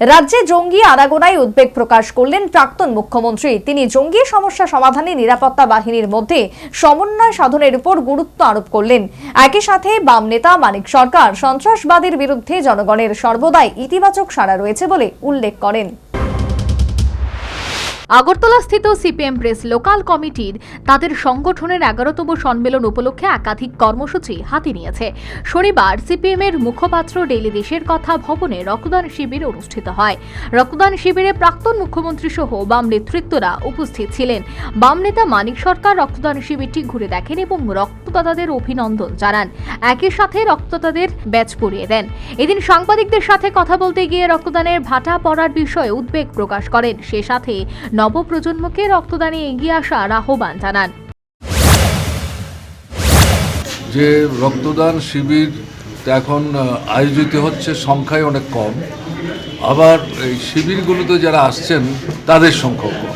রাজ্যে জঙ্গি আনাগোনায় উদ্বেগ প্রকাশ করলেন প্রাক্তন মুখ্যমন্ত্রী। তিনি জঙ্গি সমস্যা সমাধানে নিরাপত্তা বাহিনীর মধ্যে সমন্বয় সাধনের উপর গুরুত্ব আরোপ করলেন। একই সাথে বাম নেতা মানিক সরকার সন্ত্রাসবাদের বিরুদ্ধে জনগণের সর্বদাই ইতিবাচক সাড়া রয়েছে বলে উল্লেখ করেন। আগরতলাস্থিত সিপিএম প্রেস লোকাল কমিটির তাদের সংগঠনের এগারোতম সম্মেলন উপলক্ষে একাধিক কর্মসূচি হাতে নিয়েছে। শনিবার সিপিএম এর মুখপাত্র ডেইলি দেশের কথা ভবনে রক্তদান শিবির অনুষ্ঠিত হয়। রক্তদান শিবিরে প্রাক্তন মুখ্যমন্ত্রী সহ বাম নেতৃত্বরা উপস্থিত ছিলেন। বাম নেতা মানিক সরকার রক্তদান শিবিরটি ঘুরে দেখেন এবং রক্তদাতাদের অভিনন্দন জানান। একই সাথে রক্তদাতাদের ব্যাচ পরিয়ে দেন। এদিন সাংবাদিকদের সাথে কথা বলতে গিয়ে রক্তদানের ভাটা পড়ার বিষয়ে উদ্বেগ প্রকাশ করেন। সে সাথে নবপ্রজন্মকে রক্তদানে এগিয়ে আসার আহ্বান জানান। যে রক্তদান শিবির এখন আয়োজিত হচ্ছে সংখ্যায় অনেক কম। আবার এই শিবিরগুলোতে যারা আসছেন, তাদের সংখ্যাও কম।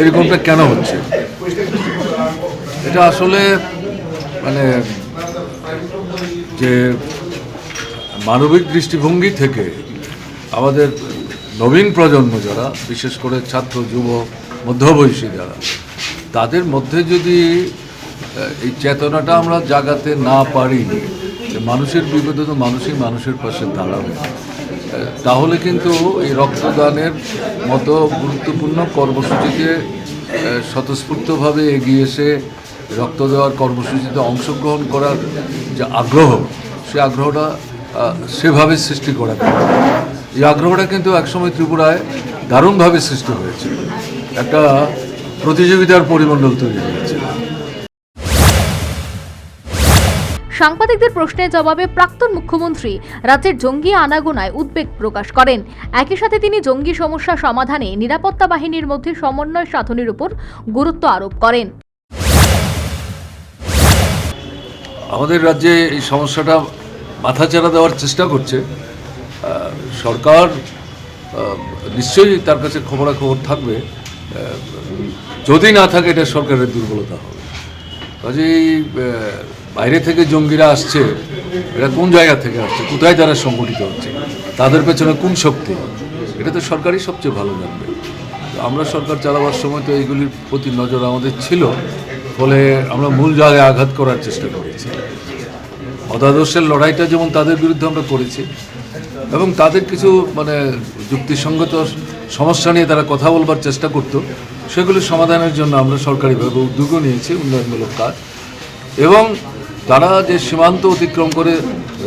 এরকমটা কেন হচ্ছে? এটা আসলে মানে যে মানবিক দৃষ্টিভঙ্গি থেকে আমাদের নবীন প্রজন্ম যারা, বিশেষ করে ছাত্র, যুব, মধ্যবয়সী যারা, তাদের মধ্যে যদি এই চেতনাটা আমরা জাগাতে না পারি, যে মানুষের বিপদে তো মানুষই মানুষের পাশে দাঁড়াবে তাহলে কিন্তু এই রক্তদানের মতো গুরুত্বপূর্ণ কর্মসূচিতে স্বতঃস্ফূর্তভাবে এগিয়ে এসে রক্ত দেওয়ার কর্মসূচিতে অংশগ্রহণ করার যে আগ্রহ, সে আগ্রহটা সেভাবে সৃষ্টি করা। এই আগ্রহটা কিন্তু একসময় ত্রিপুরায় দারুণভাবে সৃষ্টি হয়েছে একটা প্রতিযোগিতার পরিমণ্ডল তৈরি হয়েছে সাংবাদিকদের প্রশ্নের জবাবে প্রাক্তন মুখ্যমন্ত্রী রাজ্যের জঙ্গি আনাগোনায় উদ্বেগ প্রকাশ করেন। একই সাথে তিনি জঙ্গি সমস্যা সমাধানে নিরাপত্তা বাহিনীর মধ্যে সমন্বয় সাধনের উপর গুরুত্ব আরোপ করেন। আমাদের রাজ্যে এই সমস্যাটা মাথাচাড়া দেওয়ার চেষ্টা করছে। সরকার নিশ্চয়ই তার কাছে খবরাখবর থাকবে। যদি না থাকে এটা সরকারের দুর্বলতা হবে। কাজেই বাইরে থেকে জঙ্গিরা আসছে, এরা কোন জায়গা থেকে আসছে, কোথায় তারা সংগঠিত হচ্ছে, তাদের পেছনে কোন শক্তি, এটা তো সরকারই সবচেয়ে ভালো জানবে। আমরা সরকার চালাবার সময় তো এইগুলির প্রতি নজর আমাদের ছিল, ফলে আমরা মূল জায়গায় আঘাত করার চেষ্টা করেছি। মতাদর্শের লড়াইটা যেমন তাদের বিরুদ্ধে আমরা করেছি এবং তাদের কিছু মানে যুক্তিসঙ্গত সমস্যা নিয়ে তারা কথা বলবার চেষ্টা করত। সেগুলি সমাধানের জন্য আমরা সরকারিভাবে উদ্যোগও নিয়েছি, উন্নয়নমূলক কাজ। এবং তারা যে সীমান্ত অতিক্রম করে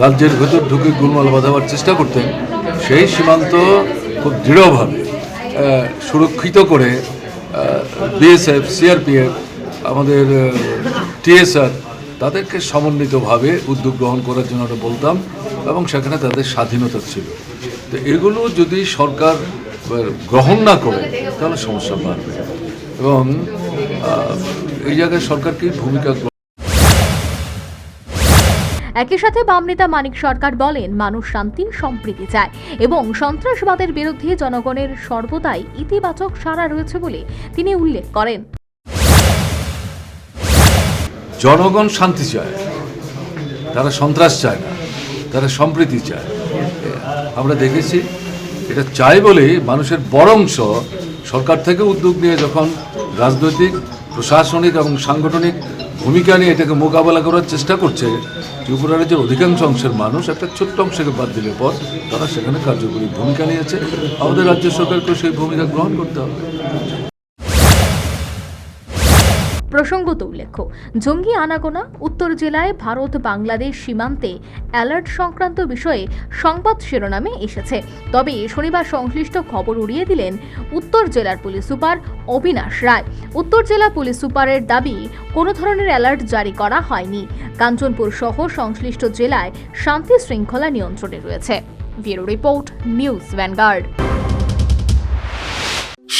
রাজ্যের ভেতর ঢুকে গুলমাল বাঁধাবার চেষ্টা করতেন, সেই সীমান্ত খুব দৃঢ়ভাবে সুরক্ষিত করে বিএসএফ, সিআরপিএফ, আমাদের টিএসআর তাদেরকে সমন্বিতভাবে উদ্যোগ গ্রহণ করার জন্য আমরা বলতাম এবং সেখানে তাদের স্বাধীনতা ছিল। তো এগুলো যদি সরকার গ্রহণ না করে, তাহলে সমস্যা বাড়বে। এবং এই জায়গায় সরকারকে ভূমিকা একই সাথে বাম নেতা মানিক সরকার বলেন, মানুষ শান্তি সম্প্রীতি চায় এবং সন্ত্রাসবাদের বিরুদ্ধে জনগণের সর্বদাই ইতিবাচক সাড়া রয়েছে বলে তিনি উল্লেখ করেন। জনগণ শান্তি চায়। তারা সন্ত্রাস চায় না, তারা সম্প্রীতি চায়। আমরা দেখেছি, এটা চাই বলেই মানুষের বড় অংশ সরকার থেকে উদ্যোগ নিয়ে যখন রাজনৈতিক, প্রশাসনিক এবং সাংগঠনিক ভূমিকা নিয়ে এটাকে মোকাবেলা করার চেষ্টা করছে ত্রিপুরা রাজ্যের অধিকাংশ অংশের মানুষ একটা ছোট্ট অংশকে বাদ দিলে পর তারা সেখানে কার্যকরী ভূমিকা নিয়েছে। আমাদের রাজ্য সরকারকে সেই ভূমিকা গ্রহণ করতে হবে। প্রসঙ্গত উল্লেখ্য, জঙ্গি আনাগোনা উত্তর জেলায় ভারত বাংলাদেশ সীমান্তে অ্যালার্ট সংক্রান্ত বিষয়ে সংবাদ শিরোনামে এসেছে। তবে শনিবার সংশ্লিষ্ট খবর উড়িয়ে দিলেন উত্তর জেলার পুলিশ সুপার অবিনাশ রায়। উত্তর জেলা পুলিশ সুপারের দাবি, কোনো ধরনের অ্যালার্ট জারি করা হয়নি। কাঞ্চনপুর সহ সংশ্লিষ্ট জেলায় শান্তি শৃঙ্খলা নিয়ন্ত্রণে রয়েছে। Bureau report, news Vanguard.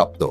স্বীকৃতিপ্রাপ্ত